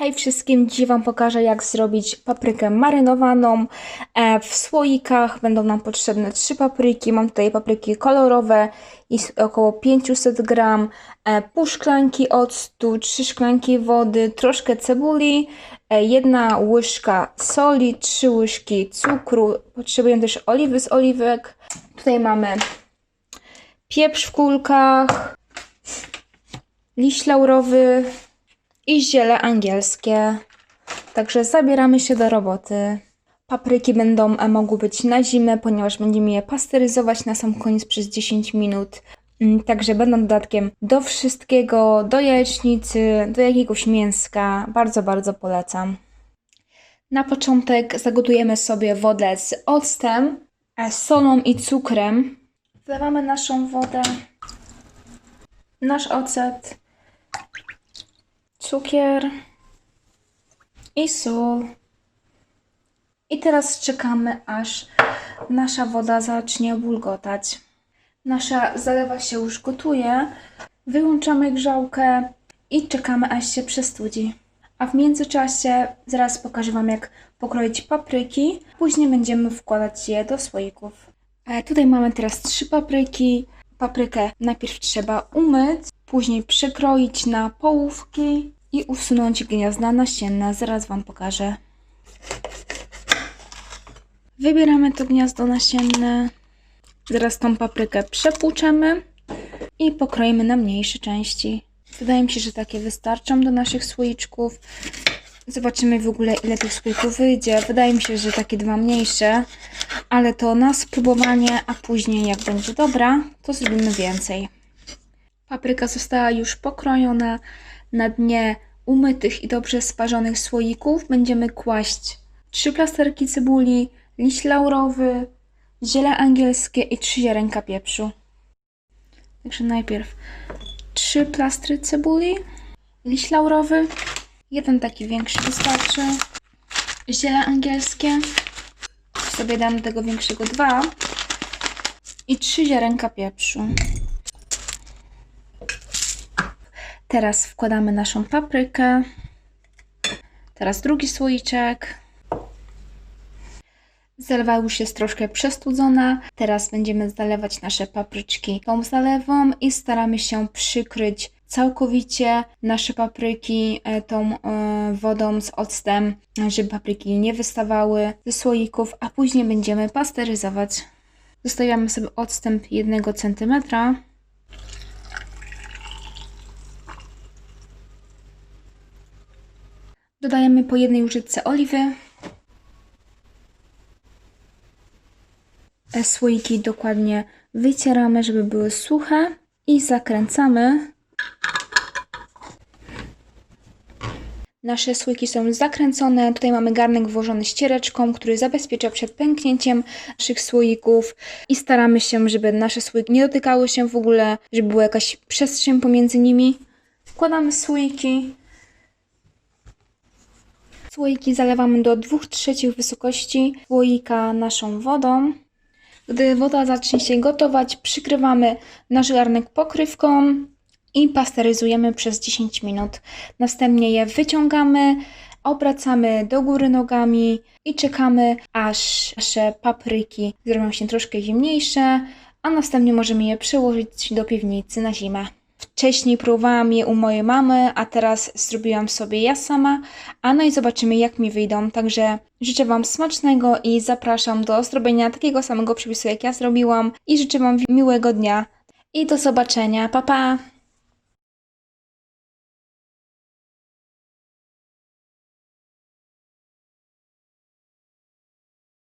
Hej wszystkim, dzisiaj Wam pokażę jak zrobić paprykę marynowaną. E, W słoikach będą nam potrzebne trzy papryki. Mam tutaj papryki kolorowe, jest około 500 gram, e, pół szklanki octu, trzy szklanki wody, troszkę cebuli, e, jedna łyżka soli, trzy łyżki cukru. Potrzebujemy też oliwy z oliwek. Tutaj mamy pieprz w kulkach, liść laurowy, i ziele angielskie. Także zabieramy się do roboty. Papryki będą e, mogły być na zimę, ponieważ będziemy je pasteryzować na sam koniec przez 10 minut. Mm, Także będą dodatkiem do wszystkiego, do jajecznicy, do jakiegoś mięska. Bardzo, bardzo polecam. Na początek zagotujemy sobie wodę z octem, e, solą i cukrem. Wlewamy naszą wodę, nasz ocet, cukier i sól. I teraz czekamy, aż nasza woda zacznie bulgotać. Nasza zalewa się już gotuje. Wyłączamy grzałkę i czekamy, aż się przestudzi. A w międzyczasie zaraz pokażę Wam, jak pokroić papryki. Później będziemy wkładać je do słoików. Tutaj mamy teraz trzy papryki. Paprykę najpierw trzeba umyć, później przekroić na połówki i usunąć gniazda nasienne. Zaraz Wam pokażę. Wybieramy to gniazdo nasienne. Zaraz tą paprykę przepłuczemy i pokroimy na mniejsze części. Wydaje mi się, że takie wystarczą do naszych słoiczków. Zobaczymy w ogóle, ile tych słoików wyjdzie. Wydaje mi się, że takie dwa mniejsze, ale to na spróbowanie, a później, jak będzie dobra, to zrobimy więcej. Papryka została już pokrojona. Na dnie umytych i dobrze sparzonych słoików będziemy kłaść trzy plasterki cebuli, liść laurowy, ziele angielskie i trzy ziarenka pieprzu. Także najpierw trzy plastry cebuli, liść laurowy, jeden taki większy wystarczy, ziele angielskie, sobie dam tego większego dwa i trzy ziarenka pieprzu. Teraz wkładamy naszą paprykę. Teraz drugi słoiczek. Zalewa już jest troszkę przestudzona. Teraz będziemy zalewać nasze papryczki tą zalewą i staramy się przykryć całkowicie nasze papryki e, tą e, wodą z octem, żeby papryki nie wystawały ze słoików, a później będziemy pasteryzować. Zostawiamy sobie odstęp 1 cm. Dodajemy po jednej łyżeczce oliwy. Te słoiki dokładnie wycieramy, żeby były suche i zakręcamy. Nasze słoiki są zakręcone. Tutaj mamy garnek włożony ściereczką, który zabezpiecza przed pęknięciem naszych słoików i staramy się, żeby nasze słoiki nie dotykały się w ogóle, żeby była jakaś przestrzeń pomiędzy nimi. Wkładamy słoiki. Słoiki zalewamy do 2 trzecich wysokości słoika naszą wodą. Gdy woda zacznie się gotować, przykrywamy nasz garnek pokrywką i pasteryzujemy przez 10 minut. Następnie je wyciągamy, obracamy do góry nogami i czekamy, aż nasze papryki zrobią się troszkę zimniejsze, a następnie możemy je przełożyć do piwnicy na zimę. Wcześniej próbowałam je u mojej mamy, a teraz zrobiłam sobie ja sama, a no i zobaczymy jak mi wyjdą. Także życzę Wam smacznego i zapraszam do zrobienia takiego samego przepisu jak ja zrobiłam i życzę Wam miłego dnia i do zobaczenia. Pa pa!